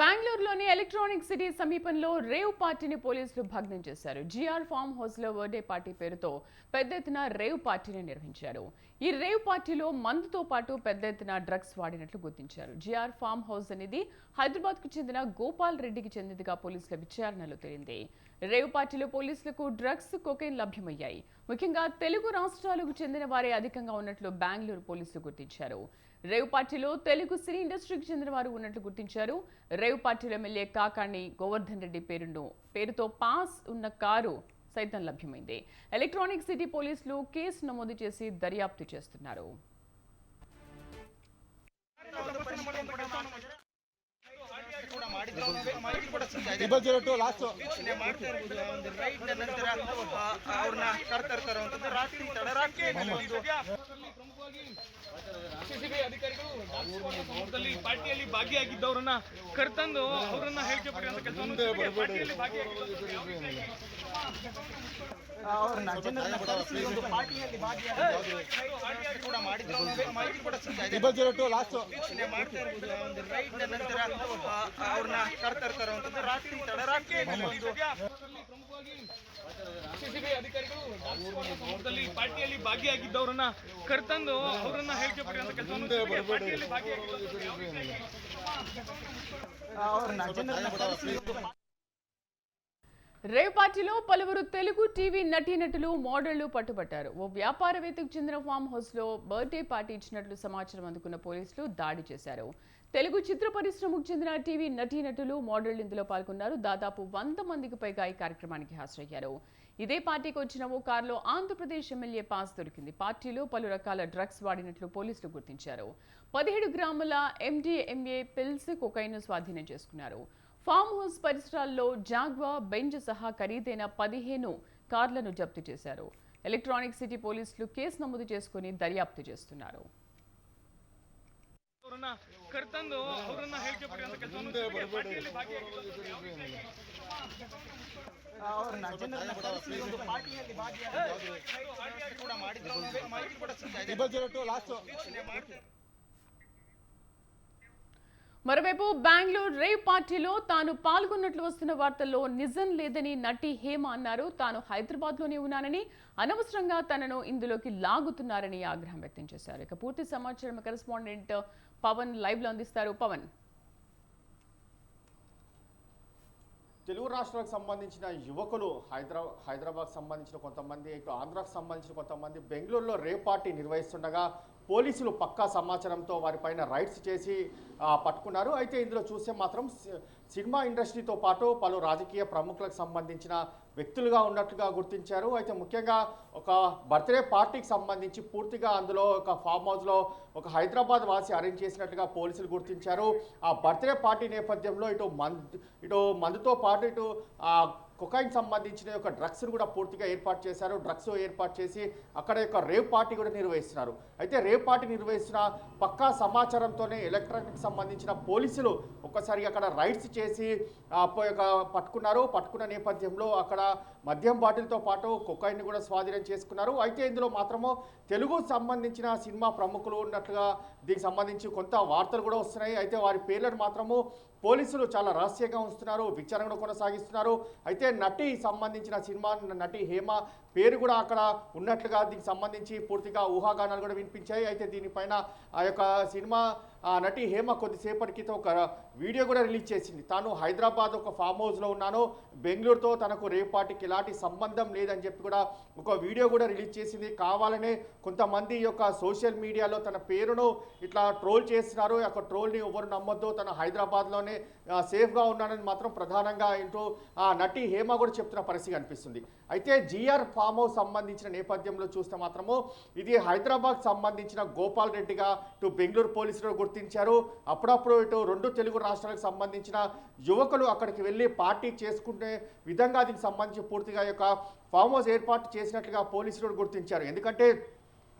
బెంగళూరులోని electronic city సమీపంలో rave పార్టీని పోలీసులు భగ్నం చేశారు. జిఆర్ ఫామ్ హౌస్లో బర్త్డే పార్టీ పేరుతో పెద్ద ఎత్తున రేవ్ పార్టీని నిర్వహించారు. ఈ రేవ్ పార్టీలో మందుతో పాటు పెద్ద ఎత్తున డ్రగ్స్ వాడినట్లు గుర్తించారు. జిఆర్ ఫామ్ హౌస్ అనేది హైదరాబాద్కు చెందిన గోపాల్ రెడ్డికి చెందినదిగా పోలీసుల విచారణలో తేలింది. రేవ్ పార్టీలో పోలీసులకు డ్రగ్స్ కొకైన్ లభ్యమయ్యాయి. ముఖ్యంగా తెలుగు రాష్ట్రాలకు చెందిన వారే అధికంగా ఉన్నట్లు బెంగళూరు పోలీసులు గుర్తించారు. రేవ్ పార్టీలో తెలుగు సినీ ఇండస్ట్రీకి చెందిన వారు ఉన్నట్లు గుర్తించారు రేవ్ పార్టీలో ఎమ్మెల్యే కాకాణి గోవర్ధన్ రెడ్డి పేరును పేరుతో పాస్ ఉన్న కారు సైతం లభ్యమైంది ఎలక్ట్రానిక్ సిటీ పోలీసులు కేసు నమోదు చేసి దర్యాప్తు చేస్తున్నారు triple zero to last right ನಂತರ ಅವ್ರನ್ನ ಕರ್ತರ್ತಾರೆ ಅಂತಂದ್ರೆ ರಾತ್ರಿ ತಡರಾತ್ರಿ ಒಂದು ಸಿಸಿಬಿ ಅಧಿಕಾರಿಗಳು ಪಾರ್ಟಿಯಲ್ಲಿ ಭಾಗಿಯಾಗಿದ್ದವರನ್ನ ಕರ್ತಂದು ಅವರನ್ನ ಹೇಳಿಕೆ ಪಡೆಯುವಂತ ಕೆಲಸವನ್ನು ನಂತರ ಅವ್ರನ್ನ ಕರ್ತಾ ಇರ್ತಾರೆ ರಾತ್ರಿ ತಡರಾಕೆ ಪ್ರಮುಖವಾಗಿ ಸಿಸಿಬಿ ಅಧಿಕಾರಿಗಳು ಸಂದರ್ಭದಲ್ಲಿ ಪಾರ್ಟಿಯಲ್ಲಿ ಭಾಗಿಯಾಗಿದ್ದವರನ್ನ ಕರೆತಂದು ಅವರನ್ನ ಹೇಳಿಕೆ ಪಡೆಯುವಂತ ಕೆಲಸವನ್ನು ಪಾರ್ಟಿಯಲ್ಲಿ ಭಾಗಿಯಾಗಿದ್ದವರು ಅವ್ರನ್ನ ಜನರನ್ನ ಕರೆಸಿ ಒಂದು రేవ్ పార్టీలో పలువురు తెలుగు టీవీ నటీనటులు మోడళ్లు పట్టుబట్టారు ఓ వ్యాపారవేత్తకు చెందిన ఫామ్ హౌస్ లో బర్త్డే పార్టీ ఇచ్చినట్లు సమాచారం అందుకున్న పోలీసులు దాడి చేశారు తెలుగు చిత్ర పరిశ్రమకు చెందిన టీవీ నటీనటులు మోడళ్ళు ఇందులో పాల్గొన్నారు. దాదాపు వంద మందికి పైగా ఈ కార్యక్రమానికి హాజరయ్యారు. ఇదే పార్టీకి వచ్చిన ఓ కారులో ఆంధ్రప్రదేశ్ ఎమ్మెల్యే పాస్ దొరికింది. పార్టీలో పలు రకాల డ్రగ్స్ వాడినట్లు పోలీసులు గుర్తించారు. పదిహేడు గ్రాముల ఎండిఎంఏ పిల్స్ కొకైన్ స్వాధీనం చేసుకున్నారు. ఫామ్ హౌస్ పరిసరాల్లో జాగ్వా బెంజ్ సహా ఖరీదైన పదిహేను కార్లను జప్తు చేశారు. ఎలక్ట్రానిక్ సిటీ పోలీసులు కేసు నమోదు చేసుకుని దర్యాప్తు చేస్తున్నారు. ಅವರನ್ನ ಕರೆತಂದು ಅವರನ್ನ ಹೇಳಿಕೆ ಪಡೆಯುವಂತ ಕೆಲಸವನ್ನು ಪಾರ್ಟಿಯಲ್ಲಿ ಭಾಗಿಯಾಗಿದ್ದವರು ಅವ್ರನ್ನ ಜನರನ್ನ ಕರೆಸಿ ಒಂದು ಪಾರ್ಟಿಯಲ್ಲಿ ಭಾಗಿಯಾಗಿ ಕೂಡ ಮಾಡಿದ್ರು ಅನ್ನೋ ಮಾಹಿತಿ ಕೂಡ ಸಿಗ್ತಾ ಇದೆ ಟ್ರಿಬಲ್ ಜೀರೋ ಟು ಲಾಸ್ಟ್ మరోవైపు బెంగళూరు రేవ్ పార్టీలో తాను పాల్గొన్నట్లు వస్తున్న వార్తల్లో నిజం లేదని నటి హేమ అన్నారు తాను హైదరాబాద్లోనే ఉన్నానని అనవసరంగా తనను ఇందులోకి లాగుతున్నారని ఆగ్రహం వ్యక్తం చేశారు ఇక పూర్తి సమాచారం కరెస్పాండెంట్ పవన్ లైవ్లో అందిస్తారు. పవన్. తెలుగు రాష్ట్రాలకు సంబంధించిన యువకులు హైదరా హైదరాబాద్ సంబంధించిన కొంతమంది ఇటు ఆంధ్రాకు సంబంధించిన కొంతమంది బెంగళూరులో రే పార్టీ నిర్వహిస్తుండగా పోలీసులు పక్కా సమాచారంతో వారిపైన రైడ్స్ చేసి పట్టుకున్నారు. అయితే ఇందులో చూస్తే మాత్రం సి- సినిమా ఇండస్ట్రీతో పాటు పలు రాజకీయ ప్రముఖులకు సంబంధించిన వ్యక్తులుగా ఉన్నట్లుగా గుర్తించారు. అయితే ముఖ్యంగా ఒక బర్త్డే పార్టీకి సంబంధించి పూర్తిగా అందులో ఒక ఫామ్ హౌస్లో ఒక హైదరాబాద్ వాసి అరేంజ్ చేసినట్టుగా పోలీసులు గుర్తించారు. ఆ బర్త్డే పార్టీ నేపథ్యంలో ఇటు మందు ఇటు మందుతో పాటు ఇటు కొకైన్ సంబంధించిన యొక్క డ్రగ్స్ను కూడా పూర్తిగా ఏర్పాటు చేశారు. డ్రగ్స్ ఏర్పాటు చేసి అక్కడ యొక్క రేవ్ పార్టీ కూడా నిర్వహిస్తున్నారు. అయితే రేవ్ పార్టీ నిర్వహిస్తున్న పక్కా సమాచారంతోనే ఎలక్ట్రానిక్ సంబంధించిన పోలీసులు ఒక్కసారి అక్కడ రైడ్స్ చేసి యొక్క పట్టుకున్నారు. పట్టుకున్న నేపథ్యంలో అక్కడ మద్యం బాటిల్తో పాటు కొకైన్ కూడా స్వాధీనం చేసుకున్నారు. అయితే ఇందులో మాత్రము తెలుగు సంబంధించిన సినిమా ప్రముఖులు ఉన్నట్లుగా దీనికి సంబంధించి కొంత వార్తలు కూడా వస్తున్నాయి. అయితే వారి పేర్లను మాత్రము పోలీసులు చాలా రహస్యంగా ఉంచుతున్నారు విచారణ కొనసాగిస్తున్నారు. అయితే నటి సంబంధించిన సినిమా నటి హేమ పేరు కూడా అక్కడ ఉన్నట్లుగా దీనికి సంబంధించి పూర్తిగా ఊహాగానాలు కూడా వినిపించాయి. అయితే దీనిపైన ఆ యొక్క సినిమా ఆ నటి హేమ కొద్దిసేపటి క్రితం ఒక వీడియో కూడా రిలీజ్ చేసింది. తాను హైదరాబాద్ ఒక ఫామ్ హౌస్లో ఉన్నాను. బెంగళూరుతో తనకు రేపాటికి ఎలాంటి సంబంధం లేదని చెప్పి కూడా ఒక వీడియో కూడా రిలీజ్ చేసింది. కావాలనే కొంతమంది యొక్క సోషల్ మీడియాలో తన పేరును ఇట్లా ట్రోల్ చేస్తున్నారు. యొక్క ట్రోల్ని ఎవరు నమ్మొద్దు. తన హైదరాబాద్లోనే సేఫ్గా ఉన్నానని మాత్రం ప్రధానంగా ఇంటూ ఆ నటి హేమ కూడా చెప్తున్న పరిస్థితి కనిపిస్తుంది. అయితే జిఆర్ ఫామ్ హౌస్ సంబంధించిన నేపథ్యంలో చూస్తే మాత్రము ఇది హైదరాబాద్ సంబంధించిన గోపాల్ రెడ్డిగా ఇటు బెంగళూరు పోలీసులు గుర్తించారు. అప్పుడప్పుడు ఇటు రెండు తెలుగు రాష్ట్రాలకు సంబంధించిన యువకులు అక్కడికి వెళ్ళి పార్టీ చేసుకునే విధంగా దీనికి సంబంధించి పూర్తిగా యొక్క ఫామ్ హౌస్ ఏర్పాటు చేసినట్లుగా పోలీసులు గుర్తించారు. ఎందుకంటే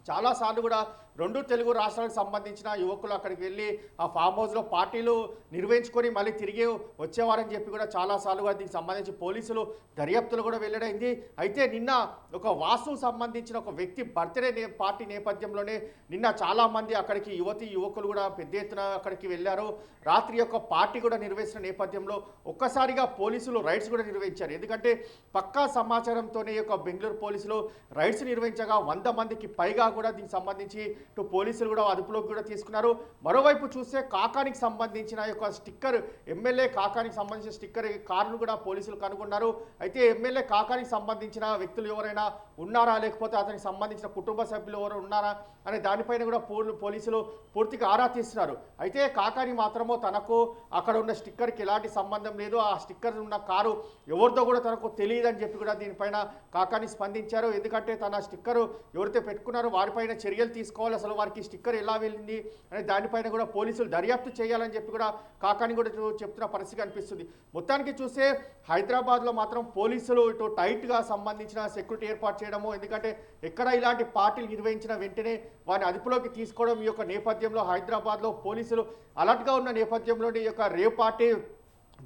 చాలాసార్లు కూడా రెండు తెలుగు రాష్ట్రాలకు సంబంధించిన యువకులు అక్కడికి వెళ్ళి ఆ ఫామ్ హౌస్లో పార్టీలు నిర్వహించుకొని మళ్ళీ తిరిగి వచ్చేవారని చెప్పి కూడా చాలాసార్లుగా దీనికి సంబంధించి పోలీసులు దర్యాప్తులు కూడా వెల్లడైంది అయితే నిన్న ఒక వాస్తు సంబంధించిన ఒక వ్యక్తి బర్త్డే నే పార్టీ నేపథ్యంలోనే నిన్న చాలామంది అక్కడికి యువతి యువకులు కూడా పెద్ద ఎత్తున అక్కడికి వెళ్ళారు. రాత్రి యొక్క పార్టీ కూడా నిర్వహించిన నేపథ్యంలో ఒక్కసారిగా పోలీసులు రైడ్స్ కూడా నిర్వహించారు. ఎందుకంటే పక్కా సమాచారంతోనే ఈ యొక్క బెంగళూరు పోలీసులు రైడ్స్ నిర్వహించగా వంద మందికి పైగా కూడా దీనికి సంబంధించి ఇటు పోలీసులు కూడా అదుపులోకి కూడా తీసుకున్నారు. మరోవైపు చూస్తే కాకానికి సంబంధించిన యొక్క స్టిక్కర్ ఎమ్మెల్యే కాకానికి సంబంధించిన స్టిక్కర్ కారును కూడా పోలీసులు కనుగొన్నారు. అయితే ఎమ్మెల్యే కాకానికి సంబంధించిన వ్యక్తులు ఎవరైనా ఉన్నారా? లేకపోతే అతనికి సంబంధించిన కుటుంబ సభ్యులు ఎవరు ఉన్నారా? అనే దానిపైన కూడా పోలీసులు పూర్తిగా ఆరా తీస్తున్నారు. అయితే కాకాని మాత్రమో తనకు అక్కడ ఉన్న స్టిక్కర్కి ఎలాంటి సంబంధం లేదు. ఆ స్టిక్కర్ ఉన్న కారు ఎవరితో కూడా తనకు తెలియదని చెప్పి కూడా దీనిపైన కాకాని స్పందించారు. ఎందుకంటే తన స్టిక్కర్ ఎవరితో పెట్టుకున్నారో వారిపైన చర్యలు తీసుకోవాలి అసలు వారికి స్టిక్కర్ ఎలా వెళ్ళింది అనే దానిపైన కూడా పోలీసులు దర్యాప్తు చేయాలని చెప్పి కూడా కాకాని కూడా చెప్తున్న పరిస్థితి కనిపిస్తుంది. మొత్తానికి చూస్తే హైదరాబాద్లో మాత్రం పోలీసులు ఇటు టైట్గా సంబంధించిన సెక్యూరిటీ ఏర్పాటు చేయడము ఎందుకంటే ఎక్కడ ఇలాంటి పార్టీలు నిర్వహించిన వెంటనే వారిని అదుపులోకి తీసుకోవడం ఈ యొక్క నేపథ్యంలో హైదరాబాద్లో పోలీసులు అలర్ట్గా ఉన్న నేపథ్యంలోనే ఈ యొక్క rave party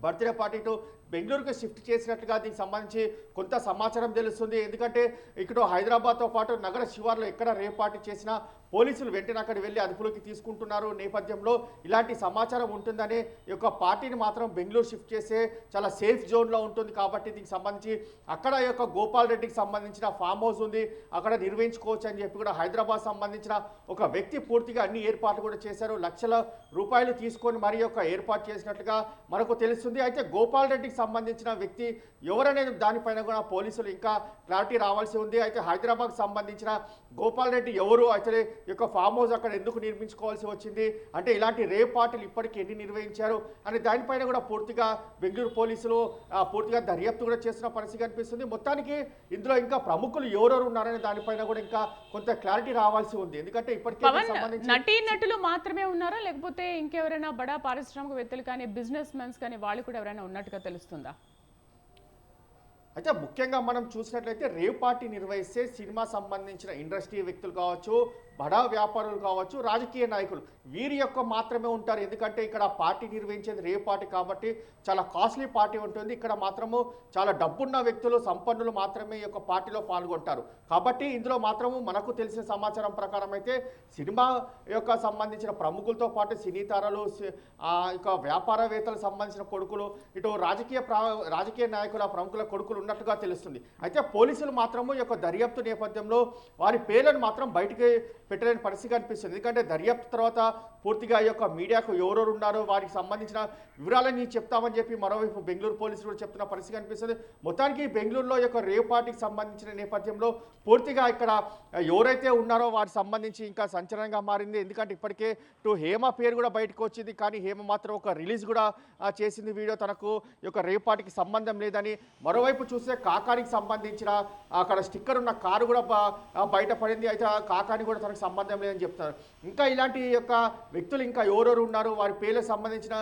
birthday party to బెంగళూరుకు షిఫ్ట్ చేసినట్టుగా దీనికి సంబంధించి కొంత సమాచారం తెలుస్తుంది. ఎందుకంటే ఇక్కడ హైదరాబాద్తో పాటు నగర శివార్లో ఎక్కడ రేపాటి పార్టీ చేసినా పోలీసులు వెంటనే అక్కడ వెళ్ళి అదుపులోకి తీసుకుంటున్నారు. నేపథ్యంలో ఇలాంటి సమాచారం ఉంటుందని ఈ యొక్క పార్టీని మాత్రం బెంగళూరు షిఫ్ట్ చేసే చాలా సేఫ్ జోన్లో ఉంటుంది. కాబట్టి దీనికి సంబంధించి అక్కడ ఈ యొక్క గోపాల్ రెడ్డికి సంబంధించిన ఫామ్ హౌస్ ఉంది. అక్కడ నిర్వహించుకోవచ్చు అని చెప్పి కూడా హైదరాబాద్ సంబంధించిన ఒక వ్యక్తి పూర్తిగా అన్ని ఏర్పాట్లు కూడా చేశారు. లక్షల రూపాయలు తీసుకొని మరి యొక్క ఏర్పాటు చేసినట్లుగా మనకు తెలుస్తుంది. అయితే గోపాల్ రెడ్డికి సంబంధించిన వ్యక్తి ఎవరనేది దానిపైన కూడా పోలీసులు ఇంకా క్లారిటీ రావాల్సి ఉంది. అయితే హైదరాబాద్ సంబంధించిన గోపాల్ రెడ్డి ఎవరు? అయితే యొక్క ఫామ్ హౌస్ అక్కడ ఎందుకు నిర్మించుకోవాల్సి వచ్చింది? అంటే ఇలాంటి రేప్ పార్టీలు ఇప్పటికీ ఎన్ని నిర్వహించారు? అనే దానిపైన కూడా పూర్తిగా బెంగళూరు పోలీసులు పూర్తిగా దర్యాప్తు కూడా చేస్తున్న పరిస్థితి కనిపిస్తుంది. మొత్తానికి ఇందులో ఇంకా ప్రముఖులు ఎవరెవరు ఉన్నారనే దానిపైన కూడా ఇంకా కొంత క్లారిటీ రావాల్సి ఉంది. ఎందుకంటే ఇప్పటికే నటీ నటులు మాత్రమే ఉన్నారా? లేకపోతే ఇంకెవరైనా బడా పారిశ్రామికవేత్తలు కానీ బిజినెస్ మెన్స్ కానీ వాళ్ళు కూడా ఎవరైనా ఉన్నట్టుగా తెలుస్తుందా? అయితే ముఖ్యంగా మనం చూసినట్లయితే రేవ్ పార్టీ నిర్వహిస్తే సినిమా సంబంధించిన ఇండస్ట్రీ వ్యక్తులు కావచ్చు బడా వ్యాపారులు కావచ్చు రాజకీయ నాయకులు. వీరి యొక్క మాత్రమే ఉంటారు. ఎందుకంటే ఇక్కడ పార్టీ నిర్వహించేది రే పార్టీ కాబట్టి చాలా కాస్ట్లీ పార్టీ ఉంటుంది. ఇక్కడ మాత్రము చాలా డబ్బున్న వ్యక్తులు సంపన్నులు మాత్రమే ఈ యొక్క పార్టీలో పాల్గొంటారు. కాబట్టి ఇందులో మాత్రము మనకు తెలిసిన సమాచారం ప్రకారం అయితే సినిమా యొక్క సంబంధించిన ప్రముఖులతో పాటు సినీ తారలు యొక్క వ్యాపారవేత్తలకు సంబంధించిన కొడుకులు ఇటు రాజకీయ ప్రా రాజకీయ నాయకుల ప్రముఖుల కొడుకులు ఉన్నట్టుగా తెలుస్తుంది. అయితే పోలీసులు మాత్రము ఈ యొక్క దర్యాప్తు నేపథ్యంలో వారి పేర్లను మాత్రం బయటికి పెట్టలేని పరిస్థితి కనిపిస్తుంది. ఎందుకంటే దర్యాప్తు తర్వాత పూర్తిగా ఈ యొక్క మీడియాకు ఎవరెవరు ఉన్నారో వారికి సంబంధించిన వివరాలన్నీ చెప్తామని చెప్పి మరోవైపు బెంగళూరు పోలీసులు కూడా చెప్తున్న పరిస్థితి కనిపిస్తుంది. మొత్తానికి బెంగళూరులో యొక్క రేపాటికి సంబంధించిన నేపథ్యంలో పూర్తిగా ఇక్కడ ఎవరైతే ఉన్నారో వారికి సంబంధించి ఇంకా సంచలనంగా మారింది. ఎందుకంటే ఇప్పటికే టు హేమ పేరు కూడా బయటకు వచ్చింది. కానీ హేమ మాత్రం ఒక రిలీజ్ కూడా చేసింది వీడియో తనకు యొక్క రేపాటికి సంబంధం లేదని. మరోవైపు చూస్తే కాకానికి సంబంధించిన అక్కడ స్టిక్కర్ ఉన్న కారు కూడా బయటపడింది. అయితే కాకాని కూడా తనకు సంబంధం లేదని చెప్తున్నారు. ఇంకా ఇలాంటి యొక్క వ్యక్తులు ఇంకా ఎవరెవరు ఉన్నారు? వారి పేర్లకు సంబంధించిన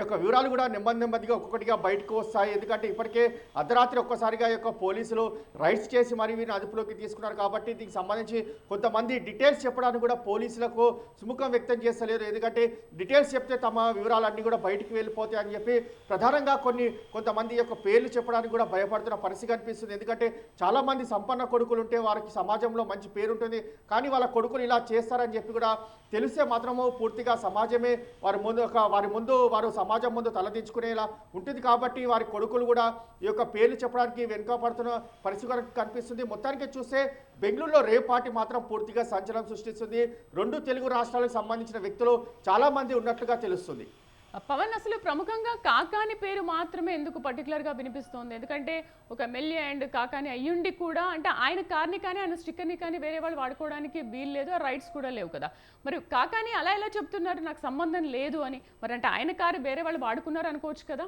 యొక్క వివరాలు కూడా నెమ్మది నెమ్మదిగా ఒక్కొక్కటిగా బయటకు వస్తాయి. ఎందుకంటే ఇప్పటికే అర్ధరాత్రి ఒక్కసారిగా యొక్క పోలీసులు రైడ్స్ చేసి మరి వీరిని అదుపులోకి తీసుకున్నారు కాబట్టి దీనికి సంబంధించి కొంతమంది డీటెయిల్స్ చెప్పడానికి కూడా పోలీసులకు సుముఖం వ్యక్తం చేస్తలేరు ఎందుకంటే డీటెయిల్స్ చెప్తే తమ వివరాలన్నీ కూడా బయటికి వెళ్ళిపోతాయి అని చెప్పి ప్రధానంగా కొన్ని కొంతమంది యొక్క పేర్లు చెప్పడానికి కూడా భయపడుతున్న పరిస్థితి కనిపిస్తుంది. ఎందుకంటే చాలామంది సంపన్న కొడుకులు ఉంటే వారికి సమాజంలో మంచి పేరు ఉంటుంది కానీ వాళ్ళ కొడుకులు ఇలా చేస్తారని చెప్పి కూడా తెలిస్తే మాత్రము పూర్తిగా సమాజమే వారి ముందు ఒక వారి ముందు వారు సమాజం ముందు తలదించుకునేలా ఉంటుంది కాబట్టి వారి కొడుకులు కూడా ఈ యొక్క పేర్లు చెప్పడానికి వెనుకపడుతున్న పరిస్థితి కనిపిస్తుంది. మొత్తానికి చూస్తే బెంగళూరులో రేవ్ పార్టీ మాత్రం పూర్తిగా సంచలనం సృష్టిస్తుంది. రెండు తెలుగు రాష్ట్రాలకు సంబంధించిన వ్యక్తులు చాలామంది ఉన్నట్లుగా తెలుస్తుంది. పవన్ అసలు ప్రముఖంగా కాకాని పేరు మాత్రమే ఎందుకు పర్టికులర్గా వినిపిస్తోంది? ఎందుకంటే ఒక ఎమ్మెల్యే అండ్ కాకాని అయ్యుండి కూడా అంటే ఆయన కార్ని కానీ ఆయన స్టిక్కర్ని కానీ వేరే వాళ్ళు వాడుకోవడానికి వీలు లేదు ఆ రైట్స్ కూడా లేవు కదా. మరి కాకాని అలా ఎలా చెప్తున్నారు? నాకు సంబంధం లేదు అని. మరి అంటే ఆయన కారు వేరే వాళ్ళు వాడుకున్నారు అనుకోవచ్చు కదా?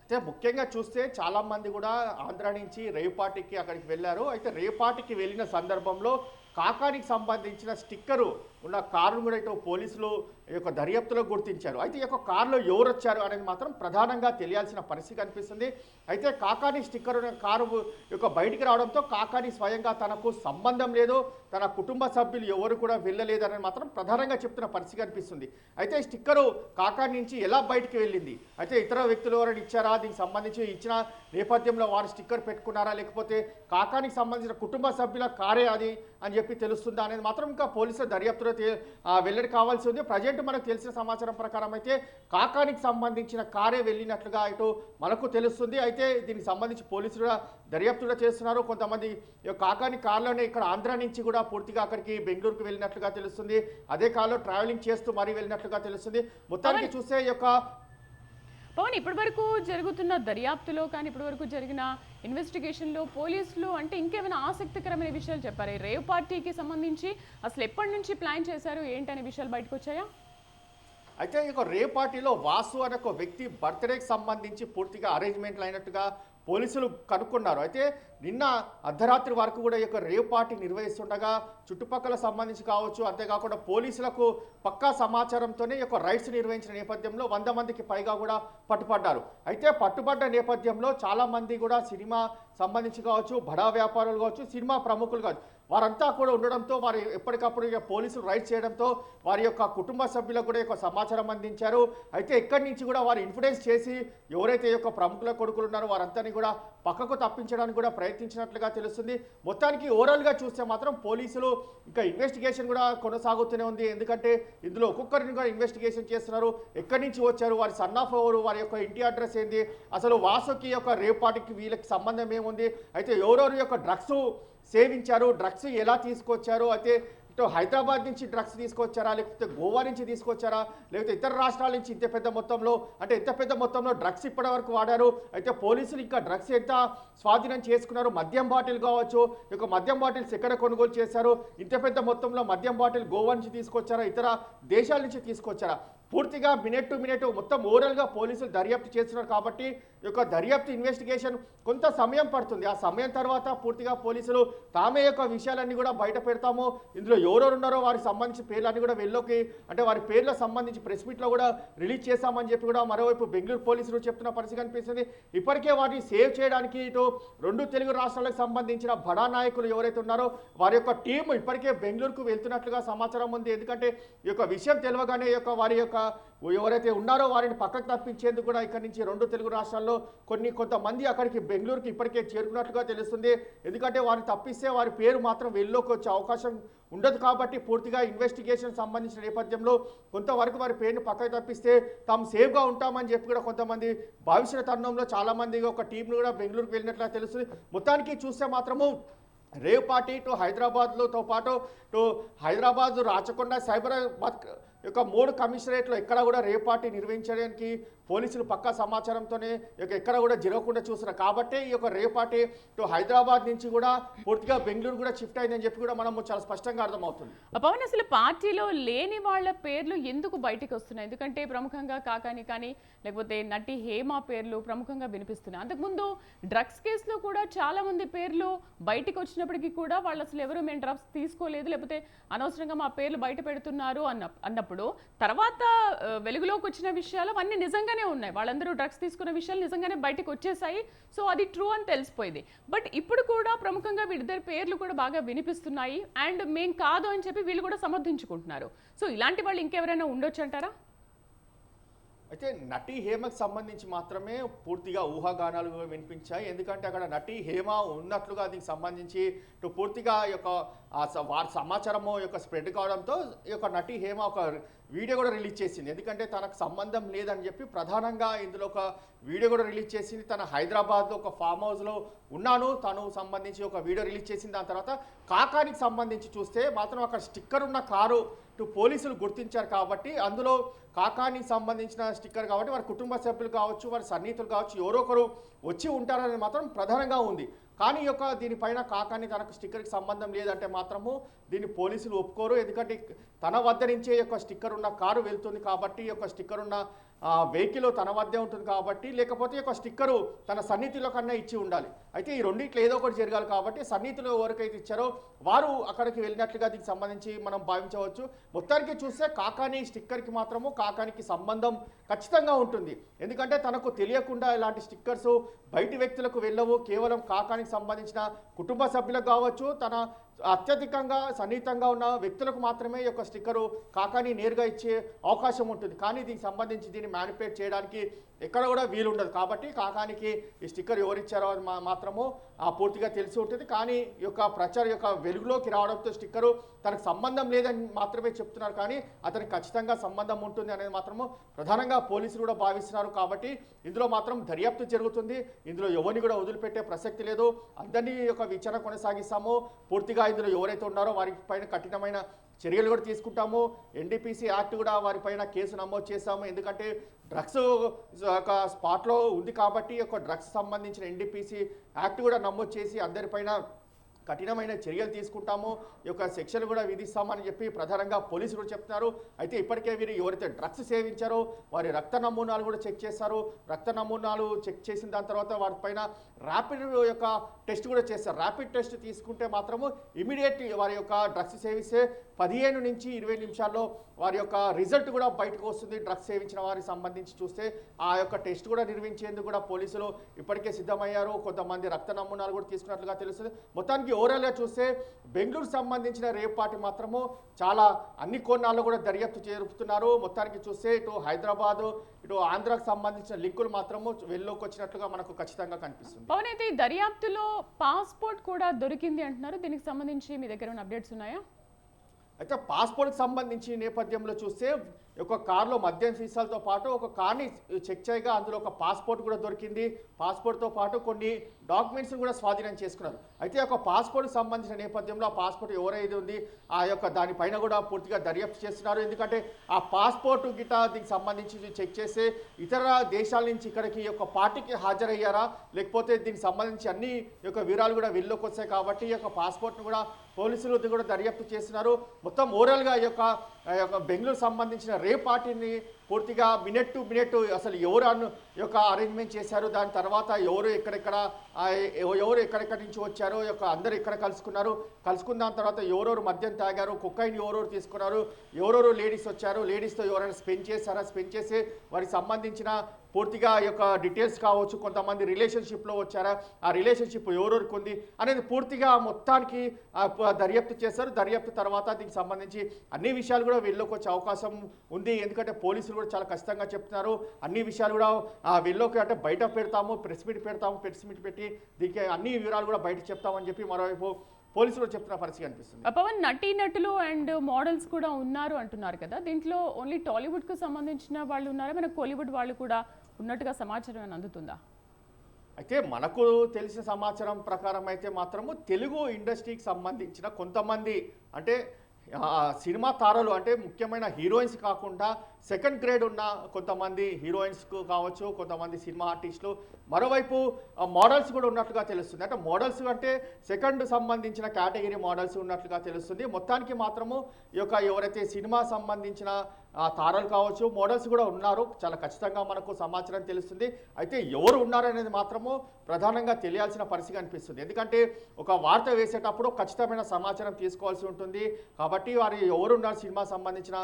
అయితే ముఖ్యంగా చూస్తే చాలామంది కూడా ఆంధ్ర నుంచి రేపాటికి అక్కడికి వెళ్ళారు. అయితే రేపాటికి వెళ్ళిన సందర్భంలో కాకానికి సంబంధించిన స్టిక్కరు ఉన్న కారును కూడా ఇటు పోలీసులు ఈ యొక్క దర్యాప్తులో గుర్తించారు. అయితే ఈ యొక్క కారులో ఎవరు వచ్చారు అనేది మాత్రం ప్రధానంగా తెలియాల్సిన పరిస్థితి కనిపిస్తుంది. అయితే కాకాని స్టిక్కర్ ఉన్న కారు యొక్క బయటికి రావడంతో కాకాని స్వయంగా తనకు సంబంధం లేదు. తన కుటుంబ సభ్యులు ఎవరు కూడా వెళ్ళలేదని మాత్రం ప్రధానంగా చెప్తున్న పరిస్థితి కనిపిస్తుంది. అయితే స్టిక్కరు కాకాని నుంచి ఎలా బయటికి వెళ్ళింది? అయితే ఇతర వ్యక్తులు ఎవరైనా ఇచ్చారా? దీనికి సంబంధించి ఇచ్చిన నేపథ్యంలో వారు స్టిక్కర్ పెట్టుకున్నారా? లేకపోతే కాకానికి సంబంధించిన కుటుంబ సభ్యుల కారే అది అని చెప్పి తెలుస్తుందా అనేది మాత్రం ఇంకా పోలీసుల దర్యాప్తులో వెల్లడి కావాల్సి ఉంది. ప్రజెంట్ మనకు తెలిసిన సమాచారం ప్రకారం అయితే కాకానికి సంబంధించిన కారే వెళ్ళినట్లుగా ఇటు మనకు తెలుస్తుంది. అయితే దీనికి సంబంధించి పోలీసులు కూడా దర్యాప్తు కూడా చేస్తున్నారు. కొంతమంది కాకాని కార్లోనే ఇక్కడ ఆంధ్ర నుంచి కూడా పూర్తిగా అక్కడికి బెంగళూరుకు వెళ్ళినట్లుగా తెలుస్తుంది. అదే కార్లో ట్రావెలింగ్ చేస్తూ మరీ వెళ్ళినట్లుగా తెలుస్తుంది. మొత్తానికి చూస్తే ఈ యొక్క పవన్ ఇప్పటి వరకు జరుగుతున్న దర్యాప్తులో కానీ ఇప్పటి వరకు జరిగిన ఇన్వెస్టిగేషన్లో పోలీసులు అంటే ఇంకేమైనా ఆసక్తికరమైన విషయాలు చెప్పారు? ఈ రేవ్ పార్టీకి సంబంధించి అసలు ఎప్పటి నుంచి ప్లాన్ చేశారు? ఏంటనే విషయాలు బయటకు వచ్చాయా? అయితే ఇక యొక్క రే పార్టీలో వాసు అనే ఒక వ్యక్తి బర్త్డేకి సంబంధించి పూర్తిగా అరేంజ్మెంట్లు అయినట్టుగా పోలీసులు కనుక్కున్నారు. అయితే నిన్న అర్ధరాత్రి వరకు కూడా ఈ యొక్క రేవ్ పార్టీ నిర్వహిస్తుండగా చుట్టుపక్కల సంబంధించి కావచ్చు అంతేకాకుండా పోలీసులకు పక్కా సమాచారంతోనే ఈ యొక్క రైడ్స్ నిర్వహించిన నేపథ్యంలో వంద మందికి పైగా కూడా పట్టుపడ్డారు అయితే పట్టుబడ్డ నేపథ్యంలో చాలామంది కూడా సినిమా సంబంధించి కావచ్చు బడా వ్యాపారులు కావచ్చు సినిమా ప్రముఖులు కావచ్చు వారంతా కూడా ఉండడంతో వారు ఎప్పటికప్పుడు పోలీసులు రైడ్ చేయడంతో వారి యొక్క కుటుంబ సభ్యులకు కూడా యొక్క సమాచారం అందించారు. అయితే ఇక్కడి నుంచి కూడా వారు ఇన్ఫ్లుయెన్స్ చేసి ఎవరైతే యొక్క ప్రముఖుల కొడుకులు ఉన్నారో వారంతా కూడా పక్కకు తప్పించడానికి కూడా ప్రయత్నించినట్లుగా తెలుస్తుంది. మొత్తానికి ఓవరాల్గా చూస్తే మాత్రం పోలీసులు ఇంకా ఇన్వెస్టిగేషన్ కూడా కొనసాగుతూనే ఉంది. ఎందుకంటే ఇందులో ఒక్కొక్కరిని కూడా ఇన్వెస్టిగేషన్ చేస్తున్నారు. ఎక్కడి నుంచి వచ్చారు? వారి సన్ ఆఫ్ ఎవరు? వారి యొక్క ఇంటి అడ్రస్ ఏంది? అసలు వాసుకి యొక్క రేపాటికి వీళ్ళకి సంబంధం ఏముంది? అయితే ఎవరెవరి యొక్క డ్రగ్స్ సేవించారు డ్రగ్స్ ఎలా తీసుకొచ్చారు అయితే ఇటు హైదరాబాద్ నుంచి డ్రగ్స్ తీసుకొచ్చారా లేకపోతే గోవా నుంచి తీసుకొచ్చారా లేకపోతే ఇతర రాష్ట్రాల నుంచి ఇంత పెద్ద మొత్తంలో అంటే ఇంత పెద్ద మొత్తంలో డ్రగ్స్ ఇప్పటి వరకు వాడారు అయితే పోలీసులు ఇంకా డ్రగ్స్ ఎంత స్వాధీనం చేసుకున్నారు మద్యం బాటిల్ కావచ్చు ఇక మద్యం బాటిల్స్ ఎక్కడ కొనుగోలు చేశారు ఇంత పెద్ద మొత్తంలో మద్యం బాటిల్ గోవా నుంచి తీసుకొచ్చారా ఇతర దేశాల నుంచి తీసుకొచ్చారా పూర్తిగా మినిట్ టు మినిట్ మొత్తం ఓవరాల్గా పోలీసులు దర్యాప్తు చేస్తున్నారు కాబట్టి ఈ యొక్క దర్యాప్తు ఇన్వెస్టిగేషన్ కొంత సమయం పడుతుంది. ఆ సమయం తర్వాత పూర్తిగా పోలీసులు తామే యొక్క విషయాలన్నీ కూడా బయట పెడతాము. ఇందులో ఎవరెవరు ఉన్నారో వారికి సంబంధించి పేర్లన్నీ కూడా వెళ్ళోకి అంటే వారి పేర్లకు సంబంధించి ప్రెస్ మీట్లో కూడా రిలీజ్ చేశామని చెప్పి కూడా మరోవైపు బెంగళూరు పోలీసులు చెప్తున్న పరిస్థితి కనిపిస్తుంది. ఇప్పటికే వాటిని సేవ్ చేయడానికి ఇటు రెండు తెలుగు రాష్ట్రాలకు సంబంధించిన బడా నాయకులు ఎవరైతే ఉన్నారో వారి యొక్క టీం ఇప్పటికే బెంగళూరుకు వెళ్తున్నట్లుగా సమాచారం ఉంది. ఎందుకంటే ఈ యొక్క విషయం తెలియగానే యొక్క వారి యొక్క ఎవరైతే ఉన్నారో వారిని పక్కకు తప్పించేందుకు కూడా ఇక్కడి నుంచి రెండు తెలుగు రాష్ట్రాల్లో కొన్ని కొంతమంది అక్కడికి బెంగళూరుకి ఇప్పటికే చేరుకున్నట్లుగా తెలుస్తుంది. ఎందుకంటే వారిని తప్పిస్తే వారి పేరు మాత్రం వెళ్ళలోకి వచ్చే అవకాశం ఉండదు కాబట్టి పూర్తిగా ఇన్వెస్టిగేషన్ సంబంధించిన నేపథ్యంలో కొంతవరకు వారి పేరుని పక్కకు తప్పిస్తే తాము సేఫ్గా ఉంటామని చెప్పి కూడా కొంతమంది భావించిన తరుణంలో చాలామంది ఒక టీంను కూడా బెంగళూరుకు వెళ్ళినట్లుగా తెలుస్తుంది. మొత్తానికి చూస్తే మాత్రము రేవ్ పార్టీ టు హైదరాబాద్లతో పాటు టు హైదరాబాద్ రాచకొండ సైబరాబాద్ యొక్క మూడు కమిషనరేట్లో ఎక్కడ కూడా రేపాటి నిర్వహించడానికి పోలీసులు పక్కా సమాచారంతోనే ఇక ఎక్కడ కూడా జరగకుండా చూస్తున్నారు. కాబట్టి ఈ యొక్క రేపాటి హైదరాబాద్ నుంచి కూడా పూర్తిగా బెంగళూరు కూడా షిఫ్ట్ అయిందని చెప్పి కూడా మనం చాలా స్పష్టంగా అర్థమవుతుంది. పవన్ అసలు పార్టీలో లేని వాళ్ళ పేర్లు ఎందుకు బయటికి వస్తున్నాయి? ఎందుకంటే ప్రముఖంగా కాకాని కానీ లేకపోతే నటి హేమ పేర్లు ప్రముఖంగా వినిపిస్తున్నాయి. అంతకుముందు డ్రగ్స్ కేసులో కూడా చాలా మంది పేర్లు బయటికి వచ్చినప్పటికీ కూడా వాళ్ళు అసలు ఎవరు మేము డ్రగ్స్ తీసుకోలేదు లేకపోతే అనవసరంగా మా పేర్లు బయట పెడుతున్నారు అన్న అన్నప్పుడు తర్వాత వెలుగులోకి వచ్చిన విషయాలు అవన్నీ నిజంగానే ఉన్నాయి. వాళ్ళందరూ డ్రగ్స్ తీసుకున్న విషయాలు నిజంగానే బయటకు వచ్చేసాయి. సో అది ట్రూ అని తెలిసిపోయింది. బట్ ఇప్పుడు కూడా ప్రముఖంగా వీళ్ళిద్దరి పేర్లు కూడా బాగా వినిపిస్తున్నాయి. అండ్ మేం కాదు అని చెప్పి వీళ్ళు కూడా సమర్థించుకుంటున్నారు. సో ఇలాంటి వాళ్ళు ఇంకెవరైనా ఉండొచ్చు అంటారా అయితే నటి హేమకు సంబంధించి మాత్రమే పూర్తిగా ఊహాగానాలు వినిపించాయి. ఎందుకంటే అక్కడ నటి హేమ ఉన్నట్లుగా దీనికి సంబంధించి పూర్తిగా యొక్క వారి సమాచారము యొక్క స్ప్రెడ్ కావడంతో ఈ యొక్క నటి హేమ ఒక వీడియో కూడా రిలీజ్ చేసింది. ఎందుకంటే తనకు సంబంధం లేదని చెప్పి ప్రధానంగా ఇందులో ఒక వీడియో కూడా రిలీజ్ చేసింది. తన హైదరాబాద్లో ఒక ఫామ్ హౌస్లో ఉన్నాను. తను సంబంధించి ఒక వీడియో రిలీజ్ చేసింది. దాని తర్వాత కాకానికి సంబంధించి చూస్తే మాత్రం అక్కడ స్టిక్కర్ ఉన్న కారు ఇటు పోలీసులు గుర్తించారు కాబట్టి అందులో కాకానికి సంబంధించిన స్టిక్కర్ కాబట్టి వారి కుటుంబ సభ్యులు కావచ్చు వారి సన్నిహితులు కావచ్చు ఎవరో ఒకరు వచ్చి ఉంటారని మాత్రం ప్రధానంగా ఉంది. కానీ ఈ యొక్క దీనిపైన కాకాని తనకు స్టిక్కర్కి సంబంధం లేదంటే మాత్రము దీన్ని పోలీసులు ఒప్పుకోరు. ఎందుకంటే తన వద్ద నుంచే యొక్క స్టిక్కర్ ఉన్న కారు వెళ్తుంది కాబట్టి ఈ యొక్క స్టిక్కర్ ఉన్న వెహికల్ తన వద్దే ఉంటుంది కాబట్టి లేకపోతే ఒక స్టిక్కరు తన సన్నిధిలో కన్నా ఇచ్చి ఉండాలి. అయితే ఈ రెండిట్లో ఏదో ఒకటి జరగాలి కాబట్టి సన్నిధిలో ఎవరికైతే ఇచ్చారో వారు అక్కడికి వెళ్ళినట్లుగా దీనికి సంబంధించి మనం భావించవచ్చు. మొత్తానికి చూస్తే కాకాని స్టిక్కర్కి మాత్రము కాకానికి సంబంధం ఖచ్చితంగా ఉంటుంది. ఎందుకంటే తనకు తెలియకుండా ఇలాంటి స్టిక్కర్స్ బయటి వ్యక్తులకు వెళ్ళవు. కేవలం కాకానికి సంబంధించిన కుటుంబ సభ్యులకు కావచ్చు తన అత్యధికంగా సన్నిహితంగా ఉన్న వ్యక్తులకు మాత్రమే ఈ యొక్క స్టిక్కరు కాకాని నేరుగా ఇచ్చే అవకాశం ఉంటుంది. కానీ దీనికి సంబంధించి దీన్ని మ్యానిపులేట్ చేయడానికి ఎక్కడ కూడా వీలు ఉండదు కాబట్టి కాకానికి ఈ స్టిక్కర్ ఎవరిచ్చారో అది మా- మాత్రము ఆ, పూర్తిగా తెలిసి ఉంటుంది. కానీ ఈ యొక్క ప్రచారం యొక్క వెలుగులోకి రావడంతో స్టిక్కరు తనకు సంబంధం లేదని మాత్రమే చెప్తున్నారు. కానీ అతనికి ఖచ్చితంగా సంబంధం ఉంటుంది అనేది మాత్రము ప్రధానంగా పోలీసులు కూడా భావిస్తున్నారు. కాబట్టి ఇందులో మాత్రం దర్యాప్తు జరుగుతుంది. ఇందులో ఎవరిని కూడా వదిలిపెట్టే ప్రసక్తి లేదు. అందరినీ యొక్క విచారణ కొనసాగిస్తాము. పూర్తిగా ఇందులో ఎవరైతే ఉన్నారో వారి పైన కఠినమైన చర్యలు కూడా తీసుకుంటాము. ఎన్డీపీసీ యాక్ట్ కూడా వారిపైన కేసు నమోదు చేశాము. ఎందుకంటే డ్రగ్స్ ఒక స్పాట్లో ఉంది కాబట్టి ఒక డ్రగ్స్ సంబంధించిన ఎన్డీపీసీ యాక్ట్ కూడా నమోదు చేసి అందరిపైన కఠినమైన చర్యలు తీసుకుంటాము ఈ యొక్క శిక్షలు కూడా విధిస్తామని చెప్పి ప్రధానంగా పోలీసులు కూడా చెప్తున్నారు. అయితే ఇప్పటికే వీరు ఎవరైతే డ్రగ్స్ సేవించారో వారి రక్త నమూనాలు కూడా చెక్ చేస్తారు రక్త నమూనాలు చెక్ చేసిన దాని తర్వాత వారిపైన ర్యాపిడ్ యొక్క టెస్ట్ కూడా చేస్తారు ర్యాపిడ్ టెస్ట్ తీసుకుంటే మాత్రము ఇమీడియట్ వారి యొక్క డ్రగ్స్ సేవిస్తే పదిహేను నుంచి ఇరవై నిమిషాల్లో వారి యొక్క రిజల్ట్ కూడా బయటకు వస్తుంది. డ్రగ్స్ సేవించిన వారికి సంబంధించి చూస్తే ఆ యొక్క టెస్ట్ కూడా నిర్వహించేందుకు కూడా పోలీసులు ఇప్పటికే సిద్ధమయ్యారు. కొంతమంది రక్త నమూనాలు కూడా తీసుకున్నట్లుగా తెలుస్తుంది. మొత్తానికి ఓవరాల్గా చూస్తే బెంగళూరు సంబంధించిన రేప్ పార్టీ మాత్రము చాలా అన్ని కోణాల్లో కూడా దర్యాప్తు జరుపుతున్నారు మొత్తానికి చూస్తే ఇటు హైదరాబాదు ఇటు ఆంధ్రాకు సంబంధించిన లింకులు మాత్రము వెల్లోకి వచ్చినట్లుగా మనకు ఖచ్చితంగా కనిపిస్తుంది. పవన్ అయితే దర్యాప్తులో పాస్పోర్ట్ కూడా దొరికింది అంటున్నారు. దీనికి సంబంధించి మీ దగ్గర ఉన్న అప్డేట్స్ ఉన్నాయా? అయితే పాస్పోర్ట్కి సంబంధించి నేపథ్యంలో చూస్తే ఒక కార్లో మద్యం సీసాలతో పాటు ఒక కార్ని చెక్ చేయగా అందులో ఒక పాస్పోర్ట్ కూడా దొరికింది. పాస్పోర్ట్తో పాటు కొన్ని డాక్యుమెంట్స్ కూడా స్వాధీనం చేసుకున్నారు. అయితే ఒక పాస్పోర్ట్కి సంబంధించిన నేపథ్యంలో ఆ పాస్పోర్ట్ ఎవరైతే ఉంది ఆ యొక్క దానిపైన కూడా పూర్తిగా దర్యాప్తు చేస్తున్నారు. ఎందుకంటే ఆ పాస్పోర్ట్ గిట్ట దీనికి సంబంధించి చెక్ చేస్తే ఇతర దేశాల నుంచి ఇక్కడికి ఈ యొక్క పార్టీకి హాజరయ్యారా? లేకపోతే దీనికి సంబంధించి అన్ని యొక్క వివరాలు కూడా వెళ్ళలోకి వస్తాయి కాబట్టి ఈ యొక్క పాస్పోర్ట్ను కూడా పోలీసులు కూడా దర్యాప్తు చేస్తున్నారు. మొత్తం ఓవరాల్గా ఈ యొక్క బెంగళూరు సంబంధించిన రే పార్టీని పూర్తిగా మినిట్ టు మినిట్ అసలు ఎవరు యొక్క అరేంజ్మెంట్ చేశారు? దాని తర్వాత ఎవరు ఎక్కడెక్కడ ఎవరు ఎక్కడెక్కడి నుంచి వచ్చారో యొక్క అందరూ ఎక్కడ కలుసుకున్నారు? కలుసుకున్న దాని తర్వాత ఎవరెవరు మద్యం తాగారు? కుక్కైన్ ఎవరెవరు తీసుకున్నారు? ఎవరెవరు లేడీస్ వచ్చారు? లేడీస్తో ఎవరైనా స్పెండ్ చేశారా? స్పెండ్ చేసి వారికి సంబంధించిన పూర్తిగా యొక్క డీటెయిల్స్ కావచ్చు కొంతమంది రిలేషన్షిప్లో వచ్చారా ఆ రిలేషన్షిప్ ఎవరెవరికి ఉంది అనేది పూర్తిగా మొత్తానికి దర్యాప్తు చేస్తారు దర్యాప్తు తర్వాత దీనికి సంబంధించి అన్ని విషయాలు కూడా వీళ్ళకి వచ్చే అవకాశం ఉంది. ఎందుకంటే పోలీసులు కూడా చాలా ఖచ్చితంగా చెప్తున్నారు. అన్ని విషయాలు కూడా వీళ్ళకి అంటే బయట పెడతాము ప్రెస్ మీట్ పెడతాము ప్రెస్ మీట్ పెట్టి దీనికి అన్ని వివరాలు కూడా బయట చెప్తామని చెప్పి మరోవైపు పోలీసులు చెప్తున్న పరిస్థితి అనిపిస్తుంది పవన్ నటీ నటులు అండ్ మోడల్స్ కూడా ఉన్నారు అంటున్నారు కదా. దీంట్లో ఓన్లీ టాలీవుడ్కు సంబంధించిన వాళ్ళు ఉన్నారా? మన కోలీవుడ్ వాళ్ళు కూడా ఉన్నట్టుగా సమాచారం ఏమైనా అందుతుందా? అయితే మనకు తెలిసిన సమాచారం ప్రకారం అయితే మాత్రము తెలుగు ఇండస్ట్రీకి సంబంధించిన కొంతమంది అంటే సినిమా తారలు అంటే ముఖ్యమైన హీరోయిన్స్ కాకుండా సెకండ్ గ్రేడ్ ఉన్న కొంతమంది హీరోయిన్స్కు కావచ్చు కొంతమంది సినిమా ఆర్టిస్టులు. మరోవైపు మోడల్స్ కూడా ఉన్నట్లుగా తెలుస్తుంది. అంటే మోడల్స్ అంటే సెకండ్ సంబంధించిన కేటగిరీ మోడల్స్ ఉన్నట్లుగా తెలుస్తుంది. మొత్తానికి మాత్రము ఈ యొక్క ఎవరైతే సినిమా సంబంధించిన తారలు కావచ్చు మోడల్స్ కూడా ఉన్నారు. చాలా ఖచ్చితంగా మనకు సమాచారం తెలుస్తుంది. అయితే ఎవరు ఉన్నారు అనేది మాత్రము ప్రధానంగా తెలియాల్సిన పరిస్థితి అనిపిస్తుంది ఎందుకంటే ఒక వార్త వేసేటప్పుడు ఖచ్చితమైన సమాచారం తీసుకోవాల్సి ఉంటుంది. కాబట్టి వారు ఎవరు ఉన్నారు సినిమా సంబంధించిన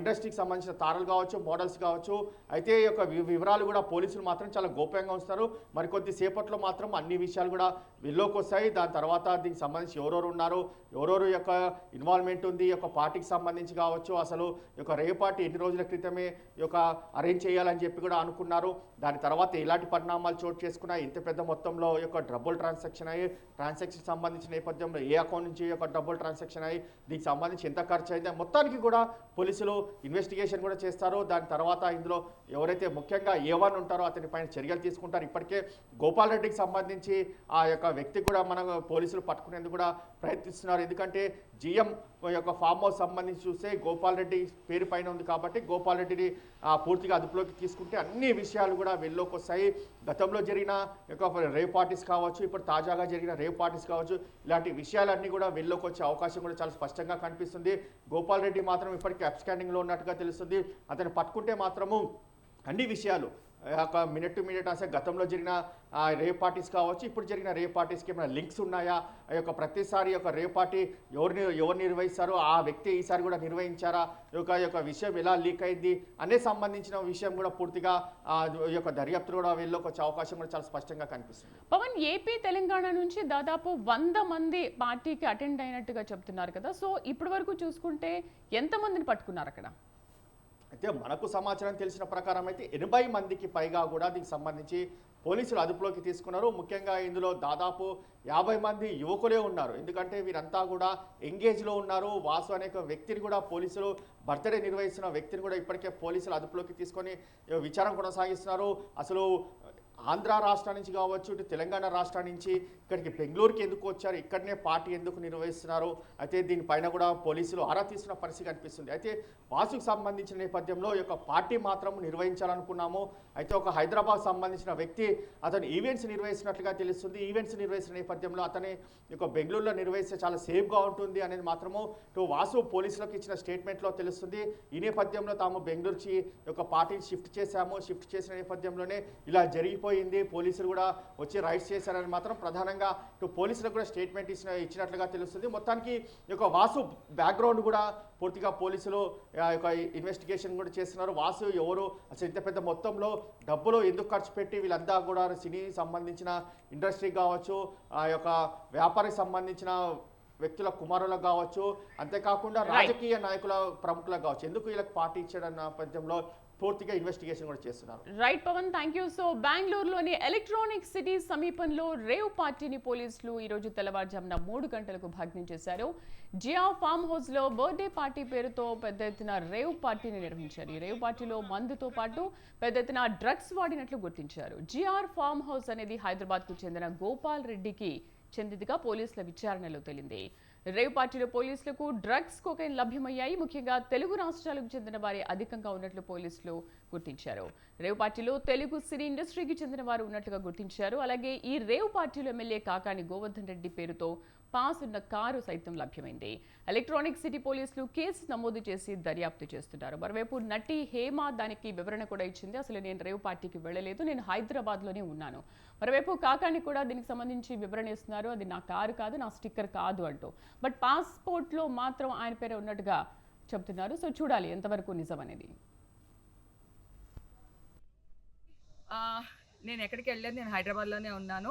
ఇండస్ట్రీకి సంబంధించిన తారలు కావచ్చు మోడల్స్ కావచ్చు. అయితే ఈ యొక్క వివరాలు కూడా పోలీసులు మాత్రం చాలా గోప్యంగా ఉంచుతారు. మరికొద్ది సేపట్లో మాత్రం అన్ని విషయాలు కూడా వెళ్ళలోకి వస్తాయి. దాని తర్వాత దీనికి సంబంధించి ఎవరెవరు ఉన్నారు ఎవరెవరు యొక్క ఇన్వాల్వ్మెంట్ ఉంది ఈ యొక్క పార్టీకి సంబంధించి కావచ్చు అసలు ఈ యొక్క రే పార్టీ ఎన్ని రోజుల క్రితమే ఈ యొక్క అరేంజ్ చేయాలని చెప్పి కూడా అనుకున్నారు. దాని తర్వాత ఎలాంటి పరిణామాలు చోటు చేసుకున్నా ఇంత పెద్ద మొత్తంలో యొక్క డబ్బులు ట్రాన్సాక్షన్ అయ్యి ట్రాన్సాక్షన్ సంబంధించిన నేపథ్యంలో ఏ అకౌంట్ నుంచి యొక్క డబ్బులు ట్రాన్సాక్షన్ అయ్యి దీనికి సంబంధించి ఎంత ఖర్చు అయింది మొత్తానికి కూడా పోలీసులు ఇన్వెస్టిగేషన్ కూడా చేస్తారో దాని తర్వాత ఇందులో ఎవరైతే ముఖ్యంగా ఏ ఉంటారో అతని పైన చర్యలు తీసుకుంటారు. ఇప్పటికే గోపాల్ రెడ్డికి సంబంధించి ఆ యొక్క వ్యక్తి కూడా మనం పోలీసులు పట్టుకునేందుకు కూడా ప్రయత్నిస్తున్నారు. ఎందుకంటే జిఎం యొక్క ఫామ్ హౌస్ సంబంధించి చూస్తే గోపాల్ రెడ్డి పేరు పైన ఉంది కాబట్టి గోపాల్ రెడ్డిని ఆ, పూర్తిగా అదుపులోకి తీసుకుంటే అన్ని విషయాలు కూడా వెల్లోకి వస్తాయి. గతంలో జరిగిన యొక్క రేవ్ పార్టీస్ కావచ్చు ఇప్పుడు తాజాగా జరిగిన రేవ్ పార్టీస్ కావచ్చు ఇలాంటి విషయాలన్నీ కూడా వెల్లోకి వచ్చే అవకాశం కూడా చాలా స్పష్టంగా కనిపిస్తుంది. గోపాల్ రెడ్డి మాత్రం ఇప్పటికీ అప్స్టాండింగ్లో ఉన్నట్టుగా తెలుస్తుంది. అతను పట్టుకుంటే మాత్రము అన్ని విషయాలు ఒక మినిట్ టు మినిట్ అసలు గతంలో జరిగిన రేవ్ పార్టీస్ కావచ్చు ఇప్పుడు జరిగిన రేవ్ పార్టీస్కి ఏమైనా లింక్స్ ఉన్నాయా? ఆ యొక్క ప్రతిసారి యొక్క రేవ్ పార్టీ ఎవరిని ఎవరు నిర్వహిస్తారో ఆ వ్యక్తి ఈసారి కూడా నిర్వహించారా? ఈ యొక్క యొక్క విషయం ఎలా లీక్ అయింది? అనే సంబంధించిన విషయం కూడా పూర్తిగా ఈ యొక్క దర్యాప్తు కూడా వెళ్ళొకొచ్చే వచ్చే అవకాశం కూడా చాలా స్పష్టంగా కనిపిస్తుంది. పవన్ ఏపీ తెలంగాణ నుంచి దాదాపు వంద మంది పార్టీకి అటెండ్ అయినట్టుగా చెప్తున్నారు కదా. సో ఇప్పటి వరకు చూసుకుంటే ఎంతమందిని పట్టుకున్నారు అక్కడ? అయితే మనకు సమాచారం తెలిసిన ప్రకారం అయితే ఎనభై మందికి పైగా కూడా దీనికి సంబంధించి పోలీసులు అదుపులోకి తీసుకున్నారు. ముఖ్యంగా ఇందులో దాదాపు యాభై మంది యువకులే ఉన్నారు. ఎందుకంటే వీరంతా కూడా ఎంగేజ్లో ఉన్నారు. వాసు అనే వ్యక్తిని కూడా పోలీసులు బర్త్డే నిర్వహిస్తున్న వ్యక్తిని కూడా ఇప్పటికే పోలీసులు అదుపులోకి తీసుకొని విచారం కొనసాగిస్తున్నారు. అసలు ఆంధ్ర రాష్ట్రం నుంచి కావచ్చు ఇటు తెలంగాణ రాష్ట్రం నుంచి ఇక్కడికి బెంగళూరుకి ఎందుకు వచ్చారు ఇక్కడనే పార్టీ ఎందుకు నిర్వహిస్తున్నారు అయితే దీనిపైన కూడా పోలీసులు ఆరా తీస్తున్న పరిస్థితి కనిపిస్తుంది. అయితే వాసుకు సంబంధించిన నేపథ్యంలో ఈ యొక్క పార్టీ మాత్రం నిర్వహించాలనుకున్నాము. అయితే ఒక హైదరాబాద్ సంబంధించిన వ్యక్తి అతను ఈవెంట్స్ నిర్వహిస్తున్నట్లుగా తెలుస్తుంది. ఈవెంట్స్ నిర్వహించిన నేపథ్యంలో అతని ఈ యొక్క బెంగళూరులో నిర్వహిస్తే చాలా సేఫ్గా ఉంటుంది అనేది మాత్రము ఇటు వాసు పోలీసులకు ఇచ్చిన స్టేట్మెంట్లో తెలుస్తుంది. ఈ నేపథ్యంలో తాము బెంగళూరుకి ఈ యొక్క పార్టీని షిఫ్ట్ చేశాము. షిఫ్ట్ చేసిన నేపథ్యంలోనే ఇలా జరిగిపోయింది పోలీసులు కూడా వచ్చి రైడ్స్ చేశారని మాత్రం ప్రధానంగా ఇటు పోలీసులకు కూడా స్టేట్మెంట్ ఇచ్చిన ఇచ్చినట్లుగా తెలుస్తుంది. మొత్తానికి ఈ యొక్క వాసు బ్యాక్గ్రౌండ్ కూడా పూర్తిగా పోలీసులు యొక్క ఇన్వెస్టిగేషన్ కూడా చేస్తున్నారు. వాసు ఎవరు? అసలు ఇంత పెద్ద మొత్తంలో డబ్బులు ఎందుకు ఖర్చు పెట్టి వీళ్ళంతా కూడా సినీ సంబంధించిన ఇండస్ట్రీ కావచ్చు ఆ యొక్క వ్యాపారికి సంబంధించిన వ్యక్తుల కుమారులకు కావచ్చు అంతేకాకుండా. రాజకీయ నాయకుల ప్రముఖులకు కావచ్చు. ఎందుకు వీళ్ళకి పార్టీ ఇచ్చాడన్న నేపథ్యంలో పూర్తిగా ఇన్వెస్టిగేషన్ కూడా చేస్తున్నారు. Right Pawan thank you so బెంగళూరులోని ఎలక్ట్రానిక్ సిటీ సమీపంలో రేవ్ పార్టీని పోలీసులు ఈరోజు తెల్లవారుజామున మూడు గంటలకు భగ్నం చేశారు. జియా ఫామ్ హౌస్లో బర్త్డే పార్టీ పేరుతో పెద్ద ఎత్తున రేవ్ పార్టీని నిర్వహించారు. ఈ రేవ్ పార్టీలో మందుతో పాటు పెద్ద ఎత్తున డ్రగ్స్ వాడినట్లు గుర్తించారు. జిఆర్ ఫామ్ హౌస్ అనేది హైదరాబాద్కు చెందిన గోపాల్ రెడ్డికి చెందిదిగా పోలీసుల విచారణలో తేలింది. రేవ్ పార్టీలో పోలీసులకు డ్రగ్స్ కోకైన్ లభ్యమయ్యాయి. ముఖ్యంగా తెలుగు రాష్ట్రాలకు చెందిన వారే అధికంగా ఉన్నట్లు పోలీసులు గుర్తించారు. రేవ్ పార్టీలో తెలుగు సినీ ఇండస్ట్రీకి చెందిన వారు ఉన్నట్లుగా గుర్తించారు. అలాగే ఈ రేవ్ పార్టీలో ఎమ్మెల్యే కాకాని గోవర్ధన్ రెడ్డి పేరుతో పాస్ ఉన్న కారు సైతం లభ్యమైంది. ఎలక్ట్రానిక్ సిటీ పోలీసులు కేసు నమోదు చేసి దర్యాప్తు చేస్తున్నారు. మరోవైపు నటి హేమ దానికి వివరణ కూడా ఇచ్చింది. అసలు నేను రేవ్ పార్టీకి వెళ్ళలేదు. నేను హైదరాబాద్లోనే ఉన్నాను. మరోవైపు కాకాని కూడా దీనికి సంబంధించి వివరణ ఇస్తున్నారు. అది నా కారు కాదు నా స్టిక్కర్ కాదు అంటూ. బట్ పాస్పోర్ట్లో మాత్రం ఆయన పేరే ఉన్నట్టుగా చెప్తున్నారు. సో చూడాలి ఎంతవరకు నిజం అనేది. నేను ఎక్కడికి వెళ్ళలేదు. నేను హైదరాబాద్లోనే ఉన్నాను.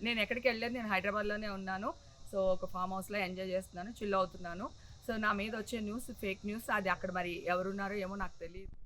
నేను ఎక్కడికి వెళ్ళలేదు నేను హైదరాబాద్లోనే ఉన్నాను. సో ఒక ఫామ్ హౌస్లో ఎంజాయ్ చేస్తున్నాను చిల్ అవుతున్నాను. సో నా మీద వచ్చే న్యూస్ ఫేక్ న్యూస్ అది అక్కడ మరి ఎవరున్నారో ఏమో నాకు తెలియదు.